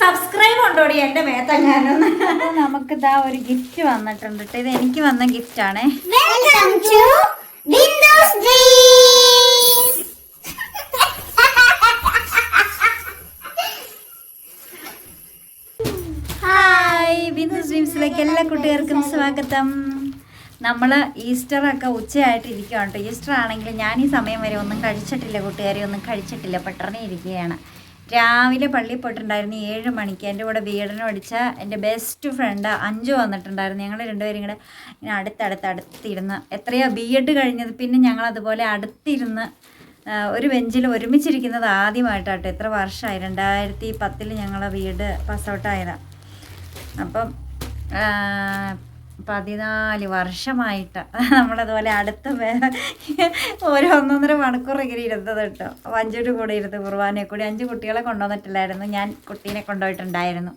Subscribe ഉണ്ടോടി എന്റെ മേത്തങ്ങാനൊന്ന്? നമുക്ക് ഇതാ ഒരു ഗിഫ്റ്റ് വന്നിട്ടുണ്ട് ട്ടോ. ഇത് എനിക്ക് വന്ന ഗിഫ്റ്റ് ആണേ. Welcome to Bindu's dreams hi Bindu ഡ്രീംസിലേക്ക് എല്ലാ കുട്ടികൾക്കും സ്വാഗതം. നമ്മൾ ഈസ്റ്റർ ഒക്കെ ഉച്ചയായിട്ട് ഇരിക്കുകയാണ് കേട്ടോ ഈസ്റ്റർ ആണെങ്കിൽ ഞാൻ ഈ സമയം വരെ ഒന്നും കഴിച്ചിട്ടില്ല കൂട്ടുകാരെ ഒന്നും കഴിച്ചിട്ടില്ല. പെട്ടെന്ന് ഇരിക്കുകയാണ്. രാവിലെ പള്ളിയിൽ പോയിട്ടുണ്ടായിരുന്നു ഏഴ് മണിക്ക്. എന്റെ കൂടെ ബീഡനും അടിച്ച എന്റെ ബെസ്റ്റ് ഫ്രണ്ട് അഞ്ചു വന്നിട്ടുണ്ടായിരുന്നു. ഞങ്ങൾ രണ്ടുപേരും കൂടെ ഇങ്ങനെ അടുത്തടുത്ത് അടുത്തിരുന്ന് എത്രയോ ബി എഡ് കഴിഞ്ഞത്. പിന്നെ ഞങ്ങൾ അതുപോലെ അടുത്തിരുന്ന് ഒരു ബെഞ്ചിൽ ഒരുമിച്ചിരിക്കുന്നത് ആദ്യമായിട്ടാട്ടോ. എത്ര വർഷമായി? രണ്ടായിരത്തി പത്തിൽ ഞങ്ങളെ വീട് പാസ് ഔട്ടായതാണ് അപ്പം പതിനാല് വർഷമായിട്ട് നമ്മളതുപോലെ അടുത്ത വേറെ ഒരു ഒന്നൊന്നര മണിക്കൂർ ഇങ്ങനെ ഇരുന്നത് കേട്ടോ. അപ്പോൾ അഞ്ചൊരു കൂടെ ഇരുന്ന് കുർബാനയെ കൂടി അഞ്ച് കുട്ടികളെ കൊണ്ടുവന്നിട്ടില്ലായിരുന്നു. ഞാൻ കുട്ടീനെ കൊണ്ടുപോയിട്ടുണ്ടായിരുന്നു.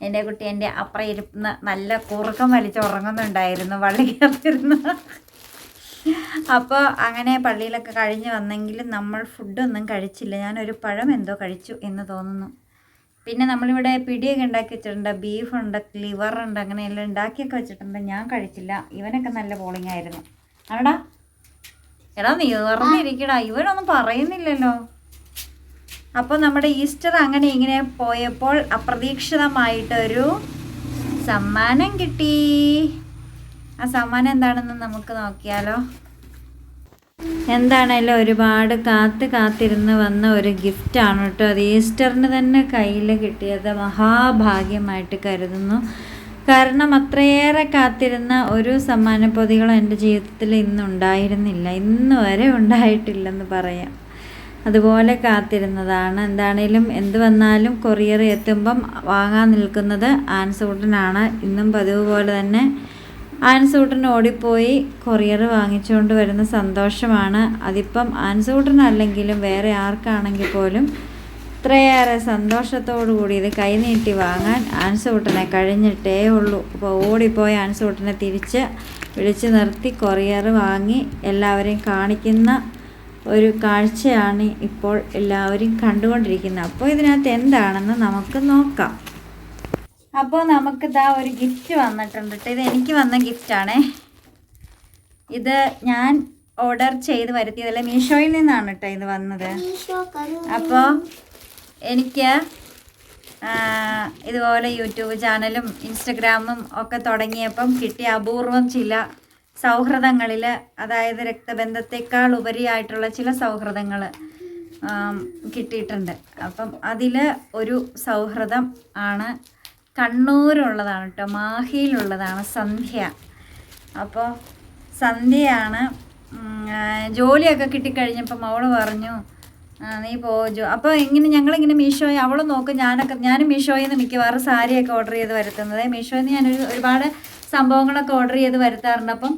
എന്റെ കുട്ടി എന്റെ അപ്പുറം ഇരുന്ന് നല്ല കുറുക്കം വലിച്ച് ഉറങ്ങുന്നുണ്ടായിരുന്നു. വള്ളി കയറിയിരുന്ന് അപ്പോൾ അങ്ങനെ പള്ളിയിലൊക്കെ കഴിഞ്ഞ് വന്നെങ്കിലും നമ്മൾ ഫുഡൊന്നും കഴിച്ചില്ല. ഞാനൊരു പഴം എന്തോ കഴിച്ചു എന്ന് തോന്നുന്നു. പിന്നെ നമ്മളിവിടെ പിടിയൊക്കെ ഉണ്ടാക്കി വെച്ചിട്ടുണ്ട്. ബീഫുണ്ട് ലിവറുണ്ട് അങ്ങനെയെല്ലാം ഉണ്ടാക്കിയൊക്കെ വെച്ചിട്ടുണ്ട്. ഞാൻ കഴിച്ചില്ല. ഇവനൊക്കെ നല്ല പോളിംഗ് ആയിരുന്നു. ആടാ എടാ നീ പറഞ്ഞിരിക്കടാ ഇവനൊന്നും പറയുന്നില്ലല്ലോ. അപ്പോൾ നമ്മുടെ ഈസ്റ്റർ അങ്ങനെ ഇങ്ങനെ പോയപ്പോൾ അപ്രതീക്ഷിതമായിട്ടൊരു സമ്മാനം കിട്ടി. ആ സമ്മാനം എന്താണെന്ന് നമുക്ക് നോക്കിയാലോ. എന്താണേലും ഒരുപാട് കാത്ത് കാത്തിരുന്ന് വന്ന ഒരു ഗിഫ്റ്റാണ് കേട്ടോ. അത് ഈസ്റ്ററിന് തന്നെ കയ്യിൽ കിട്ടിയത് മഹാഭാഗ്യമായിട്ട് കരുതുന്നു. കാരണം അത്രയേറെ കാത്തിരുന്ന ഒരു സമ്മാനപ്പൊതികളും എന്റെ ജീവിതത്തിൽ ഇന്നുണ്ടായിരുന്നില്ല. ഇന്ന് വരെ ഉണ്ടായിട്ടില്ലെന്ന് പറയാം. അതുപോലെ കാത്തിരുന്നതാണ്. എന്താണേലും എന്ത് വന്നാലും കൊറിയർ എത്തുമ്പം വാങ്ങാൻ നിൽക്കുന്നത് ആൻസൂട്ടനാണ് ഇന്നും പതിവ് പോലെ തന്നെ ആൻസൂട്ടൻ ഓടിപ്പോയി. കൊറിയർ വാങ്ങിച്ചുകൊണ്ട് വരുന്ന സന്തോഷമാണ്. അതിപ്പം ആൻസൂട്ടനല്ലെങ്കിലും വേറെ ആർക്കാണെങ്കിൽ പോലും ഇത്രയേറെ സന്തോഷത്തോടു കൂടി ഇത് കൈനീട്ടി വാങ്ങാൻ ആൻസൂട്ടനെ കഴിഞ്ഞിട്ടേ ഉള്ളൂ. അപ്പോൾ ഓടിപ്പോയി ആൻസൂട്ടനെ തിരിച്ച് വിളിച്ചു നിർത്തി കൊറിയർ വാങ്ങി എല്ലാവരെയും കാണിക്കുന്ന ഒരു കാഴ്ചയാണ് ഇപ്പോൾ എല്ലാവരും കണ്ടുകൊണ്ടിരിക്കുന്നത്. അപ്പോൾ ഇതിനകത്ത് എന്താണെന്ന് നമുക്ക് നോക്കാം. അപ്പോൾ നമുക്കിതാ ഒരു ഗിഫ്റ്റ് വന്നിട്ടുണ്ട് കേട്ടോ ഇത് എനിക്ക് വന്ന ഗിഫ്റ്റാണേ ഇത് ഞാൻ ഓർഡർ ചെയ്ത് വരുത്തിയതല്ല? മീഷോയിൽ നിന്നാണ് കേട്ടോ ഇത് വന്നത്. അപ്പോൾ എനിക്ക് ഇതുപോലെ യൂട്യൂബ് ചാനലും ഇൻസ്റ്റഗ്രാമും ഒക്കെ തുടങ്ങിയപ്പം കിട്ടിയ അപൂർവം ചില സൗഹൃദങ്ങളിൽ അതായത് രക്തബന്ധത്തെക്കാൾ ഉപരിയായിട്ടുള്ള ചില സൗഹൃദങ്ങൾ കിട്ടിയിട്ടുണ്ട്. അപ്പം അതിൽ ഒരു സൗഹൃദം ആണ് കണ്ണൂരുള്ളതാണ് കേട്ടോ. മാഹിയിലുള്ളതാണ് സന്ധ്യ. അപ്പോൾ സന്ധ്യയാണ് ജോലിയൊക്കെ കിട്ടിക്കഴിഞ്ഞപ്പോൾ അവൾ പറഞ്ഞു നീ പോ ജോ അപ്പോൾ ഇങ്ങനെ ഞങ്ങളിങ്ങനെ മീഷോയിൽ അവൾ നോക്കും ഞാനൊക്കെ ഞാനും മീഷോയിൽ നിന്ന് മിക്കവാറും സാരിയൊക്കെ ഓർഡർ ചെയ്ത് വരുത്തുന്നത്. മീഷോയിൽ നിന്ന് ഞാൻ ഒരുപാട് സംഭവങ്ങളൊക്കെ ഓർഡർ ചെയ്ത് വരുത്താറുണ്ട്. അപ്പം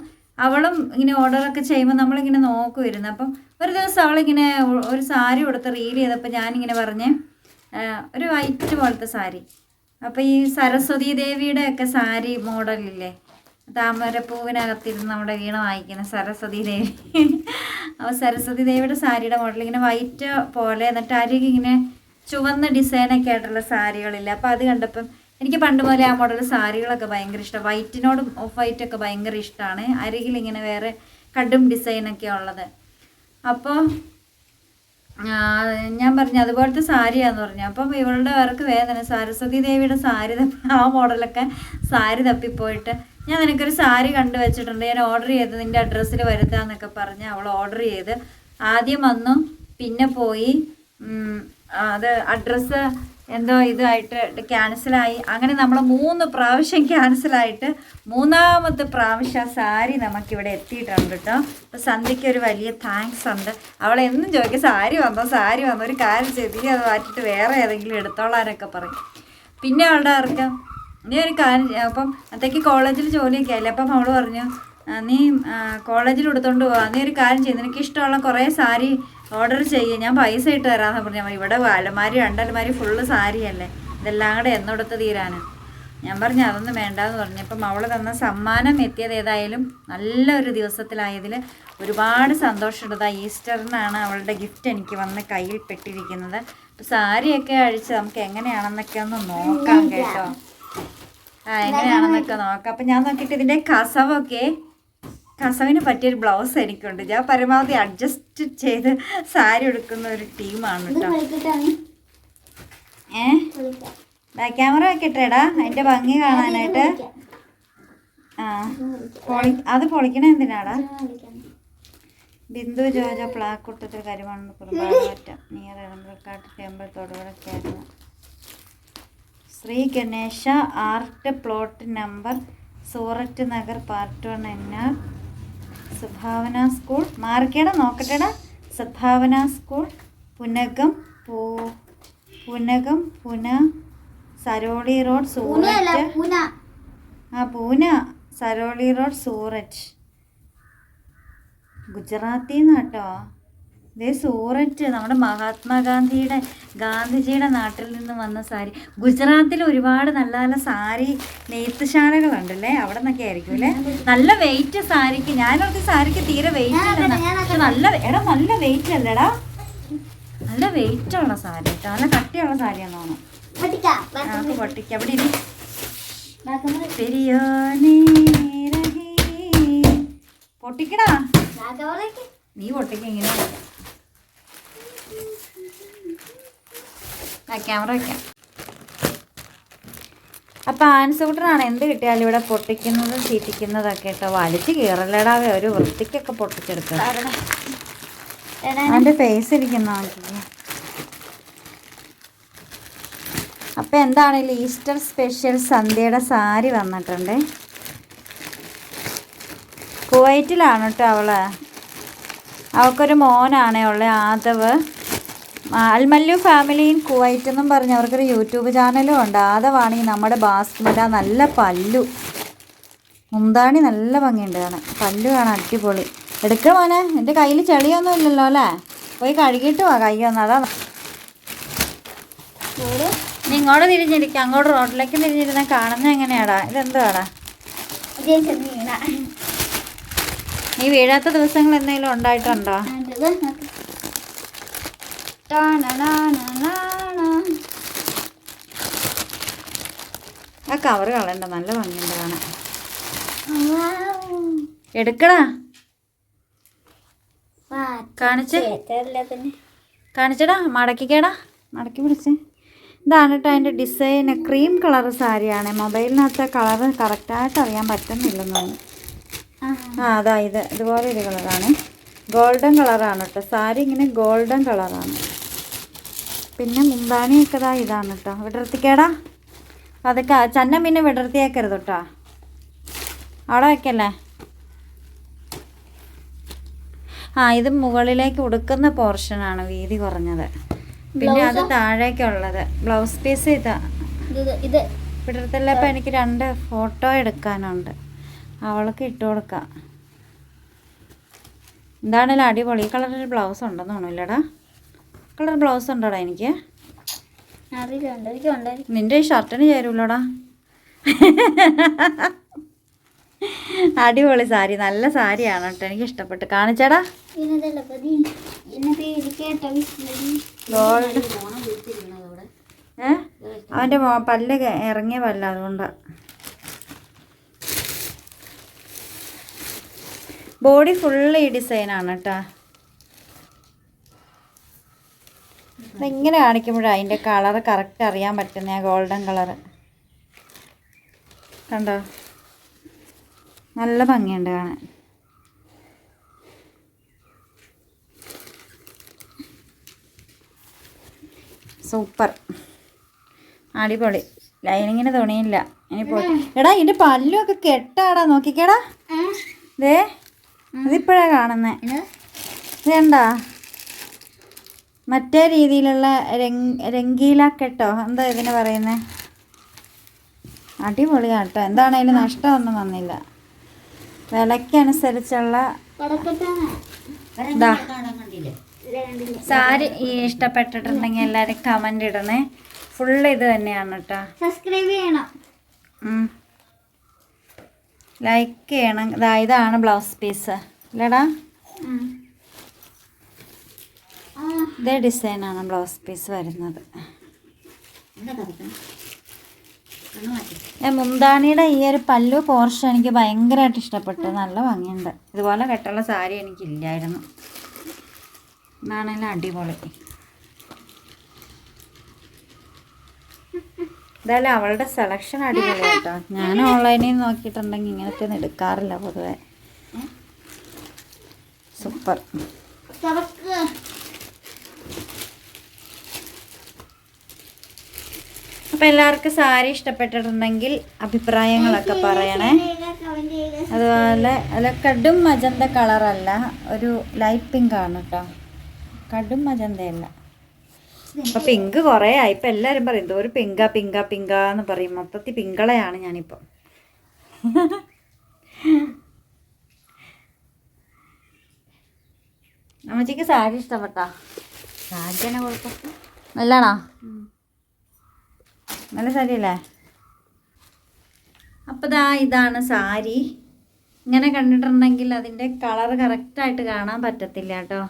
അവളും ഇങ്ങനെ ഓർഡറൊക്കെ ചെയ്യുമ്പോൾ നമ്മളിങ്ങനെ നോക്കുമായിരുന്നു അപ്പം ഒരു ദിവസം അവളിങ്ങനെ ഒരു സാരി കൊടുത്ത് റീൽ ചെയ്തപ്പോൾ ഞാനിങ്ങനെ പറഞ്ഞ് ഒരു വൈറ്റ് പോലത്തെ സാരി. അപ്പോൾ ഈ സരസ്വതി ദേവിയുടെ ഒക്കെ സാരി മോഡലില്ലേ? താമരപ്പൂവിനകത്തിരുന്ന് നമ്മുടെ വീണ വായിക്കുന്ന സരസ്വതി ദേവി. അപ്പോൾ സരസ്വതി ദേവിയുടെ സാരിയുടെ മോഡൽ ഇങ്ങനെ വൈറ്റ് പോലെ എന്നിട്ട് അരികെ ഇങ്ങനെ ചുവന്ന ഡിസൈനൊക്കെ ആയിട്ടുള്ള സാരികളില്ല? അപ്പോൾ അത് കണ്ടപ്പം എനിക്ക് പണ്ട് പോലെ ആ മോഡൽ സാരികളൊക്കെ ഭയങ്കര ഇഷ്ടം. വൈറ്റിനോട് ഓഫ് വൈറ്റ് ഒക്കെ ഭയങ്കര ഇഷ്ടമാണ് അരികിൽ ഇങ്ങനെ വേറെ കടും ഡിസൈനൊക്കെ ഉള്ളത്. അപ്പോൾ ഞാൻ പറഞ്ഞു അതുപോലത്തെ സാരിയാന്ന് പറഞ്ഞു. അപ്പം ഇവളുടെ അവർക്ക് വേദന. സരസ്വതി ദേവിയുടെ സാരി ആ മോഡലൊക്കെ സാരി തപ്പിപ്പോയിട്ട് ഞാൻ നിനക്കൊരു സാരി കണ്ടു വെച്ചിട്ടുണ്ട്. ഞാൻ ഓർഡർ ചെയ്ത് നിന്റെ അഡ്രസ്സിൽ വരുത്താന്നൊക്കെ പറഞ്ഞ് അവൾ ഓർഡർ ചെയ്ത് ആദ്യം വന്നു. പിന്നെ പോയി അത് അഡ്രസ്സ് എന്തോ ഇതായിട്ട് ക്യാൻസലായി അങ്ങനെ നമ്മൾ മൂന്ന് പ്രാവശ്യം ക്യാൻസലായിട്ട് മൂന്നാമത്തെ പ്രാവശ്യം ആ സാരി നമുക്കിവിടെ എത്തിയിട്ടുണ്ട് കേട്ടോ. അപ്പോൾ സന്ധ്യയ്ക്ക് ഒരു വലിയ താങ്ക്സ് ഉണ്ട്. അവളെ എന്നും ചോദിക്കും സാരി വന്നോ? സാരി വന്നോ? ഒരു കാര്യം ചെയ്ത് നീ അത് മാറ്റിയിട്ട് വേറെ ഏതെങ്കിലും എടുത്തോളാനൊക്കെ പറയും. പിന്നെ അവളുടെ ആർക്കാം? നീ ഒരു കാര്യം. അപ്പം അത്തേക്ക് കോളേജിൽ ജോലിയൊക്കെ ആയില്ലേ? അപ്പം അവൾ പറഞ്ഞു നീ കോളേജിൽ എടുത്തോണ്ട് പോവാ നീ ഒരു കാര്യം ചെയ്യും. നിനക്ക് ഇഷ്ടമുള്ള കുറേ സാരി ഓർഡർ ചെയ്യുക ഞാൻ പൈസ ഇട്ട് തരാമെന്ന് പറഞ്ഞു. ഇവിടെ അലമാരി രണ്ടലമാരി ഫുള്ള് സാരിയല്ലേ ഇതെല്ലാം കൂടെ എന്നോടത്ത് തീരാന്. ഞാൻ പറഞ്ഞു അതൊന്നും വേണ്ടാന്ന് പറഞ്ഞു. അപ്പം അവൾ തന്ന സമ്മാനം എത്തിയത് ഏതായാലും നല്ലൊരു ദിവസത്തിലായതിൽ ഒരുപാട് സന്തോഷമുണ്ട്. ഈസ്റ്ററിനാണ് അവളുടെ ഗിഫ്റ്റ് എനിക്ക് വന്ന് കയ്യിൽ പെട്ടിരിക്കുന്നത്. അപ്പം സാരിയൊക്കെ അഴിച്ച് നമുക്ക് എങ്ങനെയാണെന്നൊക്കെ ഒന്ന് നോക്കാം കേട്ടോ. ആ എങ്ങനെയാണെന്നൊക്കെ നോക്കാം. അപ്പം ഞാൻ നോക്കിയിട്ട് ഇതിന്റെ കസവൊക്കെ കസവിന് പറ്റിയൊരു ബ്ലൗസ് എനിക്കുണ്ട്. ഞാൻ പരമാവധി അഡ്ജസ്റ്റ് ചെയ്ത് സാരി എടുക്കുന്ന ഒരു ടീമാണ് കേട്ടോ ഏ? ബാക്ക് ക്യാമറ വെക്കട്ടെടാ. അതിന്റെ ഭംഗി കാണാനായിട്ട്. ആ. പൊളി അത് പൊളിക്കണ എന്തിനാടാ? ബിന്ദു ജോജ പ്ലാക്കുട്ടത്തിൽ കരുമാണെന്ന് കുറുമ്പാടമറ്റ. Near എളമ്പക്കാട്ട് temple തൊടുപുഴക്കായിരുന്നു Sri Ganesha art plot number Surat Nagar part one N R Sadbhavana school. മാർക്കേട നോക്കട്ടെടാ. സദ്ഭാവന സ്കൂൾ. പുനകം പൂ പുനകം പുന സരോളി റോഡ് സൂററ്റ്. ആ പൂന. സരോളി റോഡ് സൂററ്റ്. ഗുജറാത്തിൽ നിന്നാട്ടോ ഇതേ സൂററ്റ് നമ്മുടെ മഹാത്മാഗാന്ധിയുടെ ഗാന്ധിജിയുടെ നാട്ടിൽ നിന്ന് വന്ന സാരി. ഗുജറാത്തിൽ ഒരുപാട് നല്ല നല്ല സാരി നെയ്ത്തുശാലകളുണ്ടല്ലേ? അവിടെ നിന്നൊക്കെ ആയിരിക്കും അല്ലേ? നല്ല വെയിറ്റ് സാരിക്ക്. ഞാനൊക്കെ സാരിക്ക് തീരെ വെയിറ്റ് ഇല്ലെന്നാ. നല്ല എടാ നല്ല വെയിറ്റ് അല്ലേടാ. നല്ല വെയിറ്റ് ഉള്ള സാരി കേട്ടോ നല്ല കട്ടിയുള്ള സാരിയാന്ന് തോന്നുന്നു. പൊട്ടിക്കാം. അവിടെ. പൊട്ടിക്കടാ. നീ പൊട്ടിക്ക ഇങ്ങനെ പൊട്ടിക്കാം. ആ ക്യാമറ വയ്ക്കാം അപ്പം ആൻസൂട്ടറാണ് എന്ത് കിട്ടിയാലും ഇവിടെ പൊട്ടിക്കുന്നതും ചീറ്റിക്കുന്നതൊക്കെ കേട്ടോ വലിച്ച് കീറലടാവേ ഒരു വൃത്തിക്കൊക്കെ പൊട്ടിച്ചെടുക്കുക എന്റെ ഫേസ് ഇരിക്കുന്ന നോക്കിക്കേ അപ്പം എന്താണെങ്കിലും ഈസ്റ്റർ സ്പെഷ്യൽ സന്ധ്യയുടെ സാരി വന്നിട്ടുണ്ട്? കുവൈറ്റിലാണ് കേട്ടോ അവൾ. അവൾക്കൊരു മോനാണേ ഉള്ളത് Aadav. Almallu family in Kuwait എന്നും പറഞ്ഞ് അവർക്കൊരു യൂട്യൂബ് ചാനലും ഉണ്ട്. ആദവാണ് ഈ നമ്മുടെ ബാസ്മല നല്ല പല്ലു. മുന്താണി നല്ല ഭംഗിയുണ്ട് കാണാൻ. പല്ലു കാണാൻ അടിപൊളി. എടുക്ക മോനെ എന്റെ കയ്യിൽ ചെളിയൊന്നും ഇല്ലല്ലോ അല്ലേ? പോയി കഴുകിയിട്ട് വാ കയ്യൊന്നും അതാ. നീ ഇങ്ങോട്ട് തിരിഞ്ഞിരിക്കുക അങ്ങോട്ട് റോഡിലേക്ക് തിരിഞ്ഞിരുന്നാൽ കാണുന്നത് എങ്ങനെയാടാ? ഇതെന്തുവാടാ? നീ വീഴാത്ത ദിവസങ്ങൾ എന്തെങ്കിലും ഉണ്ടായിട്ടുണ്ടോ. ആ കവർ കളയണ്ട നല്ല ഭംഗിയുണ്ട് കാണാൻ. എടുക്കടാ. കാണിച്ചേ. കാണിച്ചടാ മടക്കിക്കേടാ. മടക്കി പിടിച്ച്. ഇതാണ് കേട്ടോ അതിന്റെ ഡിസൈൻ ക്രീം കളർ സാരിയാണ്. മൊബൈലിനകത്ത് കളർ കറക്റ്റായിട്ട് അറിയാൻ പറ്റുന്നില്ലെന്നാണ് ആ. അതാ ഇത്. ഇതുപോലെ ഒരു കളറാണ് ഗോൾഡൻ കളറാണ് കേട്ടോ സാരി ഇങ്ങനെ ഗോൾഡൻ കളറാണ് പിന്നെ മുമ്പാനിയൊക്കെ ഇതാ ഇതാണ് കേട്ടോ വിടർത്തിക്കേടാ. അതൊക്കെ ചന്നം പിന്നെ വിടർത്തിയേക്കരുത് കേട്ടോ അവിടെ വെക്കല്ലേ? ആ ഇത് മുകളിലേക്ക് ഉടുക്കുന്ന പോർഷനാണ് വീതി കുറഞ്ഞത്. പിന്നെ അത് താഴേക്കുള്ളത് ബ്ലൗസ് പീസ് ഇതാ. ഇത് വിടർത്തല്ലപ്പോൾ എനിക്ക് രണ്ട് ഫോട്ടോ എടുക്കാനുണ്ട്. അവൾക്ക് ഇട്ട് കൊടുക്കാം. എന്താണല്ലോ അടിപൊളി. ഈ കളറിൽ ബ്ലൗസ് ഉണ്ടെന്ന് തോന്നുന്നില്ലടാ കളർ ബ്ലൗസ് ഉണ്ടോടാ എനിക്ക്? നിന്റെ ഈ ഷർട്ടിന് ചേരൂലോടാ. അടിപൊളി സാരി നല്ല സാരിയാണ് കേട്ടോ. എനിക്ക് ഇഷ്ടപ്പെട്ട്. കാണിച്ചടാ. ഗോൾഡ്. ഏ? അവന്റെ മോ പല്ല് ഇറങ്ങിയ പല്ല അതുകൊണ്ടാ. ബോഡി ഫുള്ള് ഈ ഡിസൈനാണ് കേട്ടോ. ഇങ്ങനെ കാണിക്കുമ്പോഴാണ് അതിന്റെ കളർ കറക്റ്റ് അറിയാൻ പറ്റുന്ന ഗോൾഡൻ കളർ കണ്ടോ? നല്ല ഭംഗിയുണ്ട് കാണാൻ. സൂപ്പർ. അടിപൊളി. ലൈനിങ്ങിന് തുണിയില്ല ഇനി പോയി എടാ ഇതിന്റെ പല്ലുമൊക്കെ കെട്ടാടാ നോക്കിക്കേടാ. ദേ ഇതിപ്പോഴാ കാണുന്നേ. ഇതെന്താ? മറ്റേ രീതിയിലുള്ള രംഗ് രംഗീല കെട്ടോ എന്താ ഇതിന് പറയുന്നത് അടിപൊളിയാണ് കേട്ടോ എന്താണേലും നഷ്ടമൊന്നും വന്നില്ല. വിലക്കനുസരിച്ചുള്ള സാരി ഈ ഇഷ്ടപ്പെട്ടിട്ടുണ്ടെങ്കിൽ എല്ലാവരും കമന്റ് ഇടണേ. ഫുള്ള് ഇത് തന്നെയാണ് കേട്ടോ. സബ്സ്ക്രൈബ് ചെയ്യണം. ലൈക്ക് ചെയ്യണം. ഇതാ ഇതാണ് ബ്ലൗസ് പീസ്. ഇല്ലടാ. ആ ഇതേ ഡിസൈനാണ് ബ്ലൗസ് പീസ് വരുന്നത്. ഞാൻ മുന്താണിയുടെ ഈ ഒരു പല്ലു പോർഷൻ എനിക്ക് ഭയങ്കരമായിട്ട് ഇഷ്ടപ്പെട്ടു. നല്ല ഭംഗിയുണ്ട്. ഇതുപോലെ കെട്ടുള്ള സാരി എനിക്കില്ലായിരുന്നു ഇതാണെങ്കിലും അടിപൊളി. എന്തായാലും അവളുടെ സെലക്ഷൻ അടിപൊളി കേട്ടോ ഞാൻ ഓൺലൈനിൽ നിന്ന് നോക്കിയിട്ടുണ്ടെങ്കിൽ ഇങ്ങനത്തെ ഒന്നും എടുക്കാറില്ല പൊതുവെ. സൂപ്പർ തുറക്ക് അപ്പം എല്ലാവർക്കും സാരി ഇഷ്ടപ്പെട്ടിട്ടുണ്ടെങ്കിൽ അഭിപ്രായങ്ങളൊക്കെ പറയണേ. അതുപോലെ അല്ല കടും മജന്ത കളറല്ല ഒരു ലൈറ്റ് പിങ്ക് ആണ് കേട്ടോ കടും മജന്തയല്ല. അപ്പം പിങ്ക് കുറേ ആയി. ഇപ്പൊ എല്ലാരും പറയും ഒരു പിങ്ക പിങ്ക പിങ്ക എന്ന് പറയും. മൊത്തത്തിൽ പിങ്കളയാണ് ഞാനിപ്പോ. അമ്മച്ചിക്ക് സാരി ഇഷ്ടപ്പെട്ടാ? സാരി തന്നെ കുഴപ്പം നല്ലതാണോ? നല്ല സാരിയല്ലേ? അപ്പോൾ ദാ ഇതാണ് സാരി. ഇങ്ങനെ കണ്ടിട്ടുണ്ടെങ്കിൽ അതിന്റെ കളർ കറക്റ്റായിട്ട് കാണാൻ പറ്റത്തില്ല കേട്ടോ.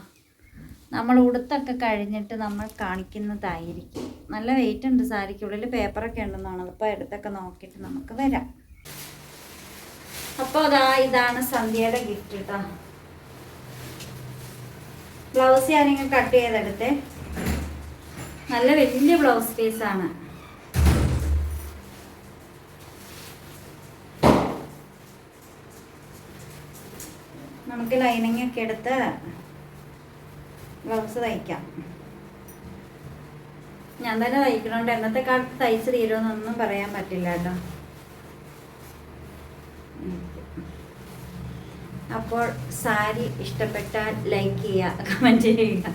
നമ്മൾ ഉടുത്തൊക്കെ കഴിഞ്ഞിട്ട് നമ്മൾ കാണിക്കുന്നതായിരിക്കും. നല്ല വെയിറ്റ് ഉണ്ട് സാരിക്കുള്ളിൽ. പേപ്പറൊക്കെ ഉണ്ടെന്നാണ്. അപ്പോൾ എടുത്തൊക്കെ നോക്കിയിട്ട് നമുക്ക് വരാം. അപ്പോൾ അതാ ഇതാണ് സന്ധ്യയുടെ ഗിഫ്റ്റ് കേട്ടോ ബ്ലൗസ് ഞാനിങ്ങനെ കട്ട് ചെയ്തെടുത്തേ. നല്ല വലിയ ബ്ലൗസ് പീസാണ് നമുക്ക് ലൈനിങ് ഒക്കെ എടുത്ത് ബ്ലൗസ് തയ്ക്കാം. ഞാൻ തന്നെ തയ്ക്കണോണ്ട്. എന്നത്തെ കാലത്ത് തയ്ച്ച് തീരുമെന്നൊന്നും പറയാൻ പറ്റില്ല കേട്ടോ. അപ്പോൾ സാരി ഇഷ്ടപ്പെട്ടാൽ ലൈക്ക് ചെയ്യുക കമന്റ് ചെയ്യുക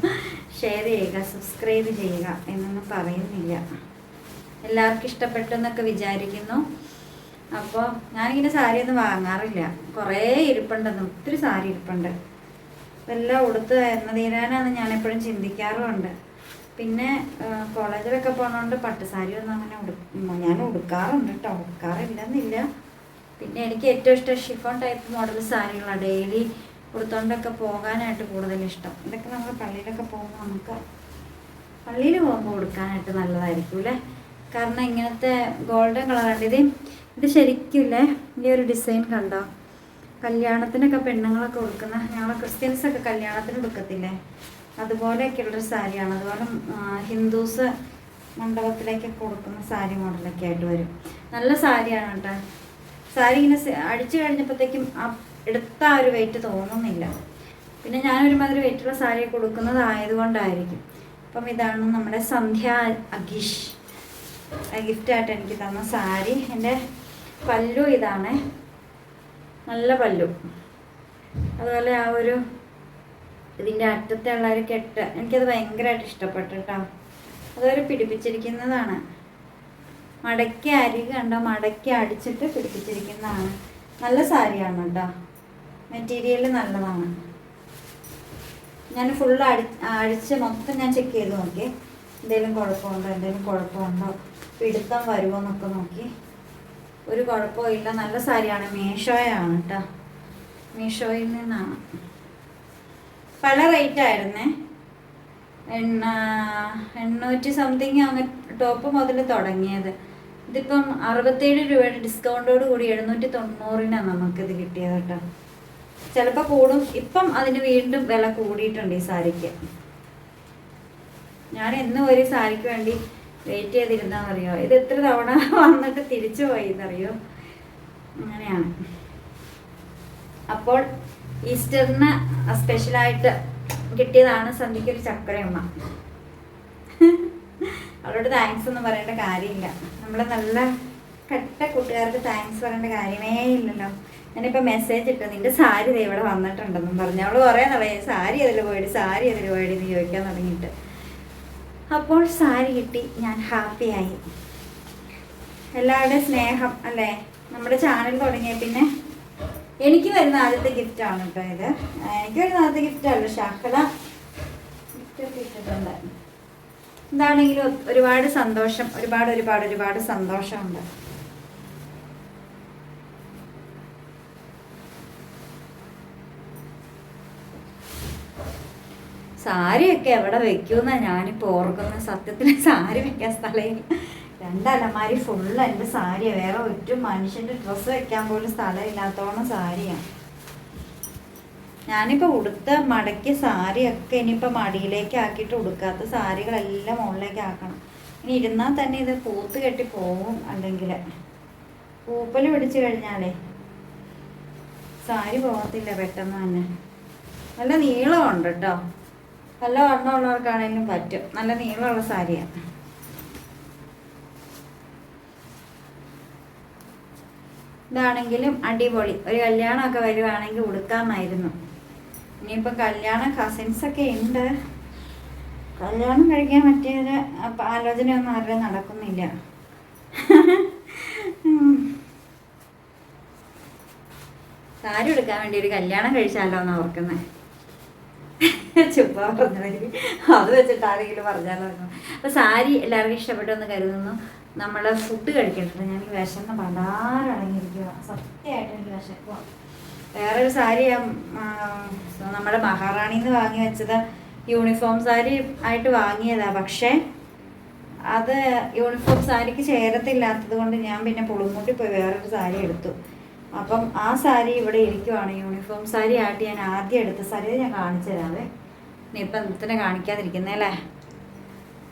ഷെയർ ചെയ്യുക സബ്സ്ക്രൈബ് ചെയ്യുക എന്നൊന്നും പറയുന്നില്ല. എല്ലാവർക്കും ഇഷ്ടപ്പെട്ടു എന്നൊക്കെ വിചാരിക്കുന്നു. അപ്പോൾ ഞാനിങ്ങനെ സാരി ഒന്നും വാങ്ങാറില്ല. കുറേ ഇരിപ്പുണ്ടെന്ന് ഒത്തിരി സാരി ഇരിപ്പുണ്ട്. ഇതെല്ലാം ഉടുത്ത് എന്ന തീരാനാണ് ഞാൻ എപ്പോഴും ചിന്തിക്കാറുമുണ്ട്. പിന്നെ കോളേജിലൊക്കെ പോകണോണ്ട് പട്ടുസാരി ഒന്നും അങ്ങനെ ഉടു ഞാൻ ഉടുക്കാറുണ്ട് കേട്ടോ ഉടുക്കാറില്ലെന്നില്ല. പിന്നെ എനിക്ക് ഏറ്റവും ഇഷ്ടം ഷിഫോൺ ടൈപ്പ് മോഡൽ സാരികളാണ് ഡെയിലി ഉടുത്തോണ്ടൊക്കെ പോകാനായിട്ട് കൂടുതൽ ഇഷ്ടം. ഇതൊക്കെ നമ്മൾ പള്ളിയിലൊക്കെ പോകുമ്പോൾ നമുക്ക് പള്ളിയിൽ പോകുമ്പോൾ ഉടുക്കാനായിട്ട് നല്ലതായിരിക്കും അല്ലേ കാരണം ഇങ്ങനത്തെ ഗോൾഡൻ കളറുണ്ട് ഇത് ഇത് ശരിക്കില്ലേ? ഈ ഒരു ഡിസൈൻ കണ്ടോ? കല്യാണത്തിനൊക്കെ പെണ്ണുങ്ങളൊക്കെ ഉടുക്കുന്ന ക്രിസ്ത്യൻസ് ഒക്കെ കല്യാണത്തിന് ഉടുക്കത്തില്ലേ? അതുപോലെയൊക്കെയുള്ളൊരു സാരിയാണ്. അതുപോലെ ഹിന്ദുസ് മണ്ഡപത്തിലേക്കൊക്കെ കൊടുക്കുന്ന സാരി മോഡലൊക്കെ ആയിട്ട് വരും. നല്ല സാരിയാണ് കേട്ടോ. സാരി ഇങ്ങനെ അടിച്ചു കഴിഞ്ഞപ്പോഴത്തേക്കും എടുത്ത ആ ഒരു വെയിറ്റ് തോന്നുന്നില്ല. പിന്നെ ഞാൻ ഒരുമാതിരി വെയിറ്റുള്ള സാരി കൊടുക്കുന്നത് ആയതുകൊണ്ടായിരിക്കും അപ്പം ഇതാണ് നമ്മുടെ സന്ധ്യ അഗീഷ്. ഗിഫ്റ്റായിട്ട് എനിക്ക് തന്ന സാരി. എന്റെ പല്ലു ഇതാണ്. നല്ല പല്ലു. അതുപോലെ ആ ഒരു ഇതിന്റെ അറ്റത്തെ ഉള്ള ഒരു കെട്ട് എനിക്കത് ഭയങ്കരമായിട്ട് ഇഷ്ടപ്പെട്ടു കേട്ടോ. അതൊരു പിടിപ്പിച്ചിരിക്കുന്നതാണ്. മടക്കി അരി കണ്ടോ? മടക്കി അടിച്ചിട്ട് പിടിപ്പിച്ചിരിക്കുന്നതാണ്. നല്ല സാരിയാണ് കേട്ടോ. മെറ്റീരിയൽ നല്ലതാണ്. ഞാൻ ഫുള്ള് അടി അടിച്ച് മൊത്തം ഞാൻ ചെക്ക് ചെയ്ത് നോക്കി. എന്തെങ്കിലും കുഴപ്പമുണ്ടോ? എന്തെങ്കിലും കുഴപ്പമുണ്ടോ? പിടുത്തം വരുമോ എന്നൊക്കെ നോക്കി. ഒരു കുഴപ്പമില്ല. നല്ല സാരിയാണ്. മീഷോയാണ് കേട്ടോ മീഷോയിൽ നിന്നാണ്. പല റേറ്റ് ആയിരുന്നേ? എണ്ണ എണ്ണൂറ്റി സംതിങ് അങ്ങ് ടോപ്പ് മുതൽ തുടങ്ങിയത്. ഇതിപ്പം അറുപത്തേഴ് രൂപയുടെ ഡിസ്കൗണ്ടോട് കൂടി എഴുന്നൂറ്റി തൊണ്ണൂറിനാണ് നമുക്കിത് കിട്ടിയത് കേട്ടോ ചിലപ്പോൾ കൂടും. ഇപ്പം അതിന് വീണ്ടും വില കൂടിയിട്ടുണ്ട് ഈ സാരിക്ക്. ഞാൻ എന്നും ഒരു സാരിക്ക് വേണ്ടി വെയിറ്റ് ചെയ്തിരുന്നാന്നറിയോ ഇത് എത്ര തവണ വന്നിട്ട് തിരിച്ചു പോയി എന്നറിയോ? അങ്ങനെയാണ്. അപ്പോൾ ഈസ്റ്ററിന് സ്പെഷ്യലായിട്ട് കിട്ടിയതാണ് സന്ധ്യയ്ക്ക് ഒരു ചക്കരയമ്മ. അവളോട് താങ്ക്സ് ഒന്നും പറയേണ്ട കാര്യമില്ല. നമ്മളെ നല്ല കട്ട കൂട്ടുകാർക്ക് താങ്ക്സ് പറയേണ്ട കാര്യമേ ഇല്ലല്ലോ. ഞാനിപ്പോൾ മെസ്സേജ് ഇട്ടു നിന്റെ സാരി ഇവിടെ വന്നിട്ടുണ്ടെന്നും പറഞ്ഞു. അവൾ കുറേ നാളെ സാരി അതിൽ പോയിട്ട് സാരി അതിൽ പോയിട്ട് ചോദിക്കാൻ തുടങ്ങിയിട്ട്. അപ്പോൾ സാരി കിട്ടി ഞാൻ ഹാപ്പിയായി എല്ലാവരുടെയും സ്നേഹം അല്ലേ? നമ്മുടെ ചാനൽ തുടങ്ങിയ പിന്നെ എനിക്ക് വരുന്ന ആദ്യത്തെ ഗിഫ്റ്റ് ആണ് കേട്ടോ ഇത്. എനിക്ക് വരുന്ന ആദ്യത്തെ ഗിഫ്റ്റ് ആണ് ശാഖല ഗിഫ്റ്റ് ഒക്കെ ഇട്ടിട്ടുണ്ട്. എന്താണെങ്കിലും ഒരുപാട് സന്തോഷം ഒരുപാട് ഒരുപാട് ഒരുപാട് സന്തോഷമുണ്ട്. സാരിയൊക്കെ എവിടെ വെക്കുമെന്നാണ് ഞാനിപ്പോൾ ഓർക്കുന്ന സത്യത്തിൽ സാരി വെക്കാൻ സ്ഥലമില്ല. രണ്ടലമാരി ഫുള്ള് എന്റെ സാരിയാണ് വേറെ ഒറ്റ മനുഷ്യന്റെ ഡ്രസ്സ് വെക്കാൻ പോലും സ്ഥലമില്ലാത്തോളം സാരിയാണ് ഞാനിപ്പോൾ ഉടുത്ത മടക്കിയ സാരിയൊക്കെ ഇനിയിപ്പോൾ മടിയിലേക്ക് ആക്കിയിട്ട് ഉടുക്കാത്ത സാരികളെല്ലാം മുകളിലേക്ക് ആക്കണം. ഇനി ഇരുന്നാൽ തന്നെ ഇത് പൂത്ത് കെട്ടി പോവും അല്ലെങ്കിൽ പൂപ്പൽ പിടിച്ചു കഴിഞ്ഞാലേ സാരി പോകത്തില്ല പെട്ടെന്ന് തന്നെ. നല്ല നീളമുണ്ട് കേട്ടോ നല്ല വർണമുള്ളവർക്കാണെങ്കിലും പറ്റും. നല്ല നീളമുള്ള സാരിയാണ് ഇതാണെങ്കിലും അടിപൊളി. ഒരു കല്യാണമൊക്കെ വരുവാണെങ്കിൽ ഉടുക്കാമായിരുന്നു. ഇനിയിപ്പോൾ കല്യാണം കസിൻസൊക്കെ ഉണ്ട്. കല്യാണം കഴിക്കാൻ പറ്റിയൊരു ആലോചനയൊന്നും ആരുടെ നടക്കുന്നില്ല. സാരി എടുക്കാൻ വേണ്ടി ഒരു കല്യാണം കഴിച്ചാലോ എന്നാണ് ഓർക്കുന്നത് ചുമ്മാ പറഞ്ഞവര് അത് വെച്ചിട്ട് ആരെങ്കിലും പറഞ്ഞാലോ എന്ന്. അപ്പൊ സാരി എല്ലാവർക്കും ഇഷ്ടപ്പെട്ടെന്ന് കരുതുന്നു. നമ്മളെ ഫുഡ് കഴിക്കേണ്ടത് ഞാൻ വിശന്ന് പണ്ടാരടങ്ങിയിരിക്കുക സത്യമായിട്ട് എനിക്ക് വിശക്കുക വേറൊരു സാരി നമ്മുടെ മഹാറാണി എന്ന് വാങ്ങി വെച്ചത് യൂണിഫോം സാരി ആയിട്ട് വാങ്ങിയതാ. പക്ഷേ അത് യൂണിഫോം സാരിക്ക് ചേരത്തില്ലാത്തത് കൊണ്ട് ഞാൻ പിന്നെ പുളുമുട്ടി പോയി വേറൊരു സാരി എടുത്തു. അപ്പം ആ സാരി ഇവിടെ ഇരിക്കുവാണ് യൂണിഫോം സാരി ആയിട്ട് ഞാൻ ആദ്യം എടുത്ത സാരി ഞാൻ കാണിച്ചു തരാവേ. നീ ഇപ്പം കാണിക്കാതിരിക്കുന്നേ അല്ലേ?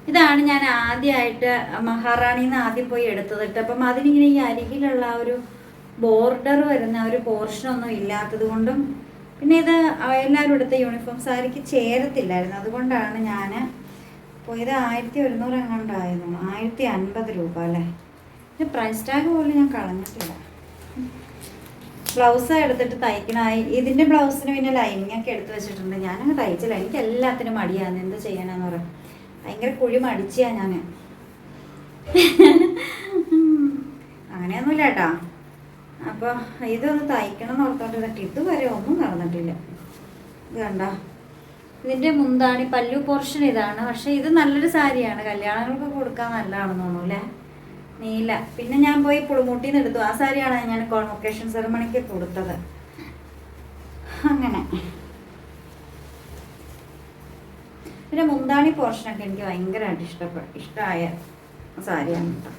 ഇതാണ് ഞാൻ ആദ്യമായിട്ട് മഹാറാണിന്ന് ആദ്യം പോയി എടുത്തത് കേട്ടോ. അപ്പം അതിനിങ്ങനെ ഈ അരികിലുള്ള ആ ഒരു ബോർഡർ വരുന്ന ഒരു പോർഷനൊന്നും ഇല്ലാത്തത് കൊണ്ടും പിന്നെ ഇത് എല്ലാവരും എടുത്ത യൂണിഫോം സാരിക്ക് ചേരത്തില്ലായിരുന്നു. അതുകൊണ്ടാണ് ഞാൻ പോയത് ആയിരത്തി ഒരുന്നൂറ് എങ്ങാണ്ടായിരുന്നു. ആയിരത്തി അൻപത് രൂപ അല്ലേ? പിന്നെ പ്രൈസ് ടാഗ് പോലും ഞാൻ കളഞ്ഞിട്ടില്ല. ബ്ലൗസ് എടുത്തിട്ട് തയ്ക്കണായി. ഇതിന്റെ ബ്ലൗസിന് പിന്നെ ലൈനിങ് ഒക്കെ എടുത്ത് വെച്ചിട്ടുണ്ട്. ഞാനങ്ങ് തയ്ച്ചില്ല. എനിക്ക് എല്ലാത്തിനും മടിയാണ്. എന്ത് ചെയ്യണമെന്ന് പറയാം ഭയങ്കര കുഴി മടിച്ചാ ഞാൻ അങ്ങനെയൊന്നുമില്ല കേട്ടാ അപ്പോൾ ഇതൊന്ന് തയ്ക്കണം എന്ന് ഓർത്തോണ്ട് ഇതൊക്കെ ഇതുവരെ ഒന്നും നടന്നിട്ടില്ല. കണ്ടോ ഇതിന്റെ മുന്താണി പല്ലു പോർഷൻ ഇതാണ്. പക്ഷേ ഇത് നല്ലൊരു സാരിയാണ്. കല്യാണങ്ങൾക്ക് കൊടുക്കാൻ നല്ലതാണെന്ന് തോന്നുന്നു അല്ലേ? നീല. പിന്നെ ഞാൻ പോയി പുളിമുട്ടിയിൽ നിന്ന് എടുത്തു. ആ സാരിയാണ് ഞാൻ കോൺവൊക്കേഷൻ സെറമണിക്ക് കൊടുത്തത്. അങ്ങനെ. പിന്നെ മുന്താണി പോർഷനൊക്കെ എനിക്ക് ഭയങ്കരമായിട്ട് ഇഷ്ടപ്പെട്ട ഇഷ്ടമായ സാരിയാണ് കേട്ടോ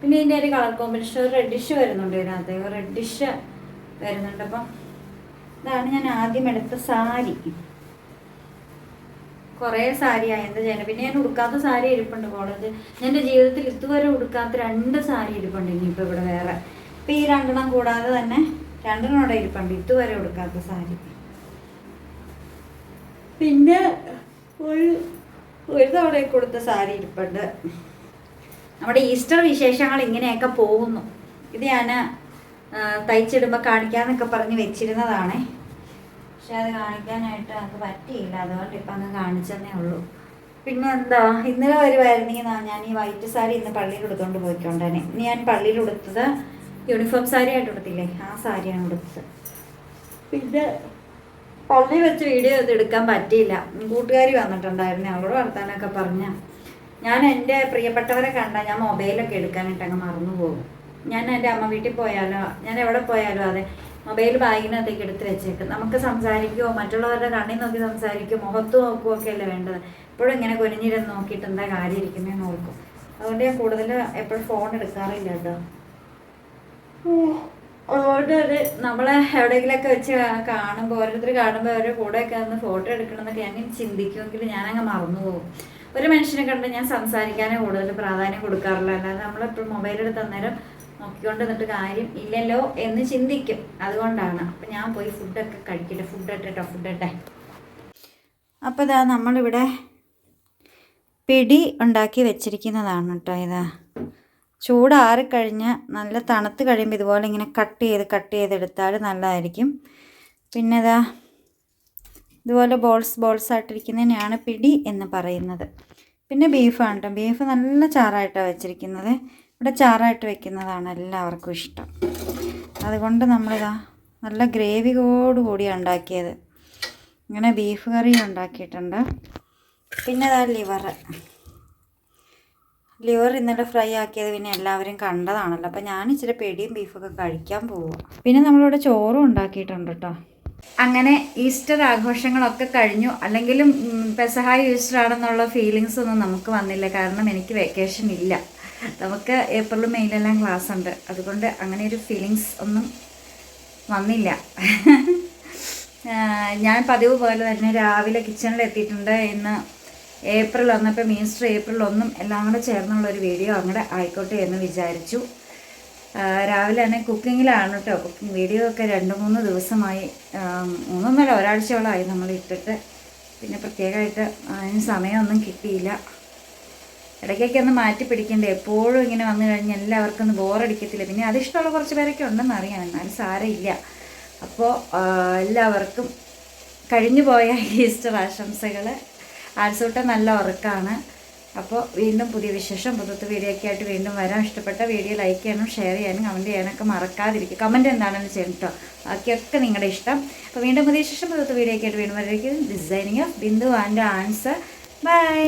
പിന്നെ ഇതിന്റെ ഒരു കളർ കോമ്പിനേഷൻ റെഡിഷ് വരുന്നുണ്ട് ഇതിനകത്ത്. റെഡിഷ് വരുന്നുണ്ട്. അപ്പം ഇതാണ് ഞാൻ ആദ്യം എടുത്ത സാരി. കുറേ സാരിയായി എന്താ ചെയ്യണം പിന്നെ ഞാൻ ഉടുക്കാത്ത സാരി ഇരിപ്പുണ്ട് കോളേജ് എന്റെ ജീവിതത്തിൽ ഇതുവരെ ഉടുക്കാത്ത രണ്ട് സാരി ഇരിപ്പുണ്ട് ഇനിയിപ്പോൾ ഇവിടെ വേറെ. ഇപ്പം ഈ രണ്ടെണ്ണം കൂടാതെ തന്നെ രണ്ടെണ്ണം ഇവിടെ ഇരിപ്പുണ്ട്. ഇതുവരെ ഉടുക്കാത്ത സാരി. പിന്നെ ഒരു ഒരു തവണ കൊടുത്ത സാരി ഇരിപ്പുണ്ട്. നമ്മുടെ ഈസ്റ്റർ വിശേഷങ്ങൾ ഇങ്ങനെയൊക്കെ പോകുന്നു. ഇത് ഞാൻ തയ്ച്ചിടുമ്പോൾ കാണിക്കാന്നൊക്കെ പറഞ്ഞ് വെച്ചിരുന്നതാണേ. പക്ഷെ അത് കാണിക്കാനായിട്ട് അത് പറ്റിയില്ല. അതുകൊണ്ട് ഇപ്പം അങ്ങ് കാണിച്ചതന്നേ ഉള്ളൂ. പിന്നെ എന്താ? ഇന്നലെ വരുമായിരുന്നെങ്കിൽ ഞാൻ ഈ വൈറ്റ് സാരി ഇന്ന് പള്ളിയിൽ എടുത്തുകൊണ്ട് പോയിക്കൊണ്ടേനെ. ഇന്ന് ഞാൻ പള്ളിയിൽ ഉടുത്തത് യൂണിഫോം സാരി ആയിട്ട് ഉടുത്തില്ലേ? ആ സാരിയാണ് ഉടുത്തത്. പിന്നെ പള്ളി വെച്ച് വീഡിയോ ഇത് എടുക്കാൻ പറ്റിയില്ല. കൂട്ടുകാരി വന്നിട്ടുണ്ടായിരുന്നു. അവളോട് വർത്താനൊക്കെ പറഞ്ഞ. ഞാൻ എന്റെ പ്രിയപ്പെട്ടവരെ കണ്ട ഞാൻ മൊബൈലൊക്കെ എടുക്കാനായിട്ട് അങ്ങ് മറന്നു പോകും ഞാൻ എന്റെ അമ്മ വീട്ടിൽ പോയാലോ? ഞാൻ എവിടെ പോയാലോ അതെ. മൊബൈൽ ബാഗിനകത്തേക്ക് എടുത്ത് വെച്ചേക്കും. നമുക്ക് സംസാരിക്കുമോ മറ്റുള്ളവരുടെ കണ്ണിൽ നോക്കി സംസാരിക്കുമോ മുഖത്ത് നോക്കുകയോ ഒക്കെ അല്ലേ വേണ്ടത്? എപ്പോഴും ഇങ്ങനെ കുനിഞ്ഞിരുന്ന് നോക്കിയിട്ട് എന്താ കാര്യം ഇരിക്കുന്നേ ഓർക്കും. അതുകൊണ്ട് ഞാൻ കൂടുതൽ എപ്പോഴും ഫോൺ എടുക്കാറില്ല കേട്ടോ. അതുകൊണ്ട് അത് നമ്മളെ എവിടെയെങ്കിലുമൊക്കെ വെച്ച് കാണുമ്പോൾ ഓരോരുത്തർ കാണുമ്പോൾ അവരുടെ കൂടെയൊക്കെ ഒന്ന് ഫോട്ടോ എടുക്കണമെന്നൊക്കെ ഞാൻ ചിന്തിക്കുമെങ്കിൽ ഞാനങ്ങ് മറന്നു പോകും. ഒരു മനുഷ്യനെ കണ്ട് ഞാൻ സംസാരിക്കാനേ കൂടുതൽ പ്രാധാന്യം കൊടുക്കാറില്ല. അല്ലാതെ നമ്മളെപ്പോഴും മൊബൈലെടുത്ത് അന്നേരം നോക്കിക്കൊണ്ട് നിന്നിട്ട് കാര്യം ഇല്ലല്ലോ എന്ന് ചിന്തിക്കും. അതുകൊണ്ടാണ്. അപ്പം ഞാൻ പോയി ഫുഡൊക്കെ കഴിക്കില്ല ഫുഡ് ഇട്ടോ ഫുഡ് ഇട്ടെ. അപ്പോൾ ഇതാ നമ്മളിവിടെ പിടി ഉണ്ടാക്കി വെച്ചിരിക്കുന്നതാണ് കേട്ടോ ഇതാ. ചൂടാറിക്കഴിഞ്ഞ് നല്ല തണുത്ത് കഴിയുമ്പോൾ ഇതുപോലെ ഇങ്ങനെ കട്ട് ചെയ്ത് കട്ട് ചെയ്തെടുത്താൽ നല്ലതായിരിക്കും. പിന്നെ ഇതാ ഇതുപോലെ ബോൾസ് ബോൾസ് ആയിട്ടിരിക്കുന്നതിനെയാണ് പിടി എന്ന് പറയുന്നത്. പിന്നെ ബീഫാണ് കേട്ടോ ബീഫ് നല്ല ചാറായിട്ടാണ് വെച്ചിരിക്കുന്നത്. ഇവിടെ ചാറായിട്ട് വെക്കുന്നതാണ് എല്ലാവർക്കും ഇഷ്ടം. അതുകൊണ്ട് നമ്മളിതാ നല്ല ഗ്രേവിയോട് കൂടിയാണ് ഉണ്ടാക്കിയത്. ഇങ്ങനെ ബീഫ് കറി ഉണ്ടാക്കിയിട്ടുണ്ട്. പിന്നെ ഇതാ ലിവർ. ലിവർ ഇന്നലെ ഫ്രൈ ആക്കിയത് പിന്നെ എല്ലാവരും കണ്ടതാണല്ലോ. അപ്പോൾ ഞാൻ ഇച്ചിരി പെടിയും ബീഫൊക്കെ കഴിക്കാൻ പോവുക പിന്നെ നമ്മളിവിടെ ചോറും ഉണ്ടാക്കിയിട്ടുണ്ട് കേട്ടോ അങ്ങനെ ഈസ്റ്റർ ആഘോഷങ്ങളൊക്കെ കഴിഞ്ഞു. അല്ലെങ്കിലും പെസഹായ ഈസ്റ്റർ ആണെന്നുള്ള ഫീലിങ്സ് ഒന്നും നമുക്ക് വന്നില്ല. കാരണം എനിക്ക് വെക്കേഷൻ ഇല്ല. നമുക്ക് ഏപ്രിൽ മെയ്യിലെല്ലാം ക്ലാസ് ഉണ്ട് അതുകൊണ്ട് അങ്ങനെ ഒരു ഫീലിങ്സ് ഒന്നും വന്നില്ല. ഞാൻ പതിവ് പോലെ തന്നെ രാവിലെ കിച്ചണിൽ എത്തിയിട്ടുണ്ട് ഇന്ന് ഏപ്രിൽ വന്നപ്പോൾ മീൻസ്റ്റർ ഏപ്രിൽ ഒന്നും എല്ലാം കൂടെ ചേർന്നുള്ള ഒരു വീഡിയോ അങ്ങോട്ട് ആയിക്കോട്ടെ എന്ന് വിചാരിച്ചു. രാവിലെ തന്നെ കുക്കിങ്ങിലാണ് കേട്ടോ കുക്കിംഗ് വീഡിയോ ഒക്കെ രണ്ട് മൂന്ന് ദിവസമായി. മൂന്നൊന്നര ഒരാഴ്ചയോളമായി നമ്മൾ ഇട്ടിട്ട്. പിന്നെ പ്രത്യേകമായിട്ട് അതിന് സമയമൊന്നും കിട്ടിയില്ല. ഇടയ്ക്കൊക്കെ ഒന്ന് മാറ്റി പിടിക്കണ്ടേ എപ്പോഴും ഇങ്ങനെ വന്നു കഴിഞ്ഞാൽ എല്ലാവർക്കും ഒന്ന് ബോറടിക്കത്തില്ല. പിന്നെ അതിഷ്ടമുള്ള കുറച്ച് പേരൊക്കെ ഉണ്ടെന്ന് അറിയാം. എന്നാലും സാരമില്ല. അപ്പോൾ എല്ലാവർക്കും കഴിഞ്ഞു പോയ ഈസ്റ്റർ ആശംസകൾ ആഴ്സൂട്ട നല്ല ഉറക്കമാണ് അപ്പോൾ വീണ്ടും പുതിയ വിശേഷം പുതുത്ത് വീഡിയോ ഒക്കെ ആയിട്ട് വീണ്ടും വരാം. ഇഷ്ടപ്പെട്ട വീഡിയോ ലൈക്ക് ചെയ്യണം ഷെയർ ചെയ്യാനും കമന്റ് ചെയ്യാനൊക്കെ മറക്കാതിരിക്കുക. കമന്റ് എന്താണെന്ന് ചെയ്യണം കേട്ടോ ബാക്കിയൊക്കെ നിങ്ങളുടെ ഇഷ്ടം. അപ്പോൾ വീണ്ടും പുതിയ വിശേഷം പുതുത്ത് വീഡിയോ ഒക്കെ ആയിട്ട് വീണ്ടും വരയ്ക്കും designing of Bindu and answer bye